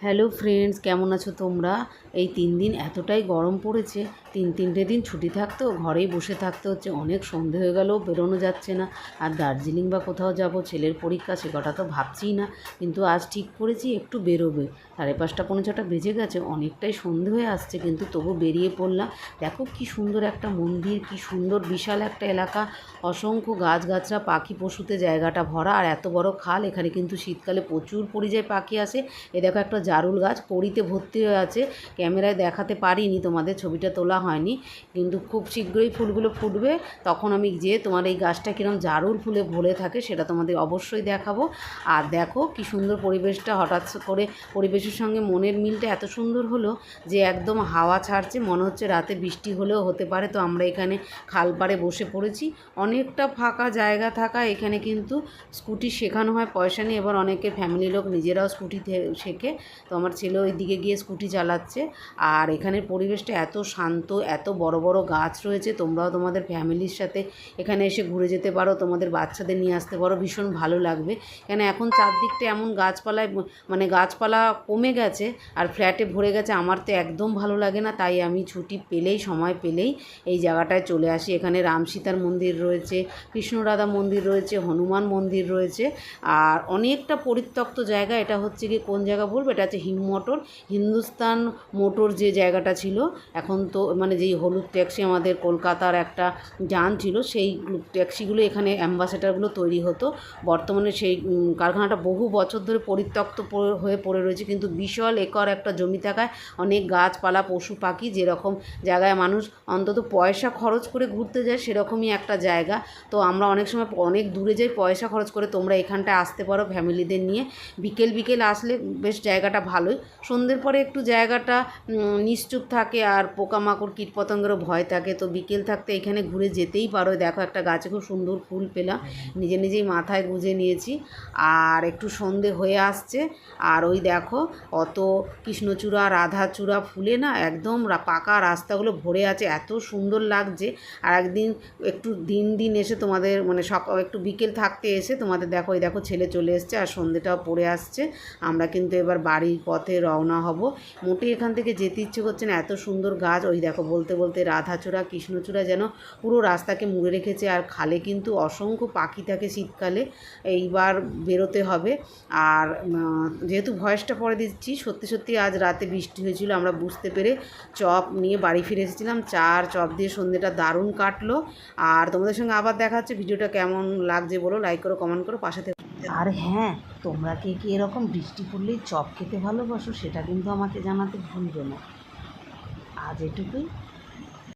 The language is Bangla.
হ্যালো ফ্রেন্ডস কেমন আছো তোমরা? এই তিন দিন এতটাই গরম পড়েছে তিন, তিনটে দিন ছুটি থাকতো, ঘরেই বসে থাকতে হচ্ছে অনেক সন্ধে হয়ে গেলেও বেরোনো যাচ্ছে না। আর দার্জিলিং বা কোথাও যাব, ছেলের পরীক্ষা, সে কটা তো ভাবছিই না। কিন্তু আজ ঠিক করেছি, একটু বেরোবে। সাড়ে পাঁচটা, পৌনে ছটা বেজে গেছে, অনেকটাই সন্ধে হয়ে আসছে, কিন্তু তবু বেরিয়ে পড়লাম। দেখো কি সুন্দর একটা মন্দির, কি সুন্দর, বিশাল একটা এলাকা। অসংখ্য গাছগাছরা পাখি পশুতে জায়গাটা ভরা, আর এত বড় খাল, এখানে কিন্তু শীতকালে প্রচুর পরিযায়ী পাখি আসে। এ দেখো একটা জারুল গাছ কড়িতে ভর্তি হয়ে আছে। ক্যামেরায় দেখাতে পারিনি, তোমাদের ছবিটা তোলা হয়নি। কিন্তু খুব শীঘ্রই ফুলগুলো ফুটবে। তখন আমি যে তোমার এই গাছটা কিরম জারুল ফুলে ভরে থাকে সেটা তোমাদের অবশ্যই দেখাবো। আর দেখো কি সুন্দর পরিবেশটা হঠাৎ করে পরিবেশের সঙ্গে মনের মিলটা এত সুন্দর হলো যে একদম হাওয়া ছাড়ছে, মনে হচ্ছে রাতে বৃষ্টি হলেও হতে পারে। তো আমরা এখানে খাল পাড়ে বসে পড়েছি। অনেকটা ফাঁকা জায়গা থাকা এখানে কিন্তু স্কুটি শেখানো হয়, পয়সা নিয়ে। এবার অনেকে ফ্যামিলি লোক নিজেরাও স্কুটি শেখে। তো আমার ছেলে ওই দিকে গিয়ে স্কুটি চালাচ্ছে। আর এখানের পরিবেশটা এত শান্ত এত বড় বড় গাছ রয়েছে, তোমরাও তোমাদের ফ্যামিলির সাথে এখানে এসে ঘুরে যেতে পারো, তোমাদের বাচ্চাদের নিয়ে আসতে পারো, ভীষণ ভালো লাগবে। কেন এখন চারদিকটা এমন গাছপালায় মানে গাছপালা কমে গেছে আর ফ্ল্যাটে ভরে গেছে, আমার তো একদম ভালো লাগে না, তাই আমি ছুটি পেলেই, সময় পেলেই এই জায়গাটায় চলে আসি। এখানে রাম সীতার মন্দির রয়েছে, কৃষ্ণ রাধা মন্দির রয়েছে, হনুমান মন্দির রয়েছে, আর অনেকটা পরিত্যক্ত জায়গা, এটা হচ্ছে কি কোন জায়গা বলব? এটা হচ্ছে হিম মোটর হিন্দুস্তান মোটর যে জায়গাটা ছিল, এখন তো মানে যেই হলুদ ট্যাক্সি আমাদের কলকাতার একটা যান ছিল, সেই ট্যাক্সিগুলো এখানে অ্যাম্বাসেডারগুলো তৈরি হতো। বর্তমানে সেই কারখানাটা বহু বছর ধরে পরিত্যক্ত হয়ে পড়ে রয়েছে, কিন্তু বিশাল একর একটা জমি থাকায় অনেক গাছপালা, পশু পাখি যেরকম জায়গায় মানুষ অন্তত পয়সা খরচ করে ঘুরতে যায়, সেরকমই একটা জায়গা। তো আমরা অনেক সময় অনেক দূরে যাই, পয়সা খরচ করে তোমরা এখানটায় আসতে পারো ফ্যামিলিদের নিয়ে। বিকেল বিকেল আসলে বেশ জায়গাটা ভালোই। সন্ধ্যের পরে একটু জায়গাটা নিশ্চুপ থাকে আর পোকামাকড় কীটপতঙ্গেরও ভয় থাকে। তো বিকেল থাকতে এখানে ঘুরে যেতেই পারো। দেখো একটা গাছে খুব সুন্দর ফুল পেলাম। নিজে নিজেই মাথায় গুঁজে নিয়েছি। আর একটু সন্ধে হয়ে আসছে। আর ওই দেখো, অত কৃষ্ণচূড়া, রাধাচূড়া ফুলে না একদম পাকা রাস্তাগুলো ভরে আছে। এত সুন্দর লাগছে। আর একদিন, একটু দিন দিন এসে তোমাদের মানে সকাল একটু বিকেল থাকতে এসে তোমাদের দেখো, ওই দেখো ছেলে চলে এসছে আর সন্ধেটাও পড়ে আসছে। আমরা কিন্তু এবার বাড়ির পথে রওনা হব। মোটেই এখান থেকে যেতে ইচ্ছে করছে না। এত সুন্দর গাছ, ওই দেখো। বলতে বলতে রাধাচূড়া, কৃষ্ণচূড়া যেন পুরো রাস্তাকে মুড়ে রেখেছে আর খালে কিন্তু অসংখ্য পাখি থাকে শীতকালে, এইবার বেরোতে হবে। আর যেহেতু ভয়েসটা পরে দিচ্ছি, সত্যি সত্যি আজ রাতে বৃষ্টি হয়েছিল, আমরা বুঝতে পেরে চপ নিয়ে বাড়ি ফিরে এসেছিলাম। চার চপ দিয়ে সন্ধ্যেটা দারুণ কাটলো। আর তোমাদের সঙ্গে আবার দেখা হচ্ছে, ভিডিওটা কেমন লাগছে বলো লাইক করো কমেন্ট করো, পাশে থেকে। আর হ্যাঁ তোমরা কে কি এরকম বৃষ্টি পড়লেই চপ খেতে ভালোবাসো, সেটা কিন্তু আমাকে জানাতে ভুলবে না। আজ এটুকুই।